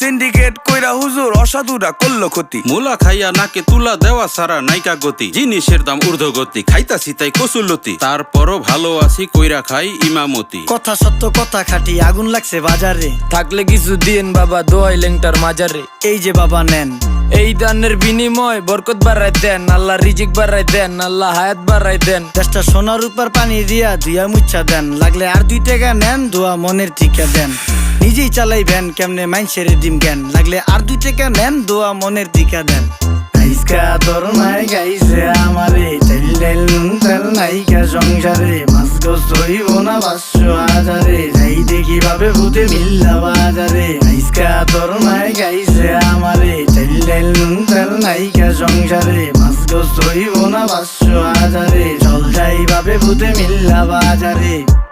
Syndicate কইরা হুজুর অসাধুরা করল ক্ষতি। মুলা খাইয়া নাকে তুলা দেওয়া সারা নাইকা গতি। জিনিসের দাম ঊর্ধ্বগতি খাইতাছি তাই কসুলতি তারপরও ভালো আছি কইরা খাই ইমামতি। কথা সত্য কথা খাটি আগুন লাগছে বাজারে। থাকলে কিছু দিন বাবা দোয়াই লেংটার মাজারে। এই যে বাবা নেন। এই দানের বিনিময় বরকত বাড়াই দেন আল্লাহ রিজিক বাড়াই দেন আল্লাহ হায়াত বাড়াই দেন। দেশটা সোনার উপর পানি দিয়া দুইয়া মুচ্ছা দেন লাগলে আর দুই টাকা নেন দোয়া মনের টিকা দেন। নিজেই চালাই ভ্যান কেমনে মাইনসের ডিম জ্ঞান লাগলে আর দুই টাকা নেন, দোয়া মনের টিকা দেন। নুন মাছ না যাই দেখি মিল্লা গাইছে নুন মাছ না চল যাই ভাবে ভূতে মিল্লা বাজারে।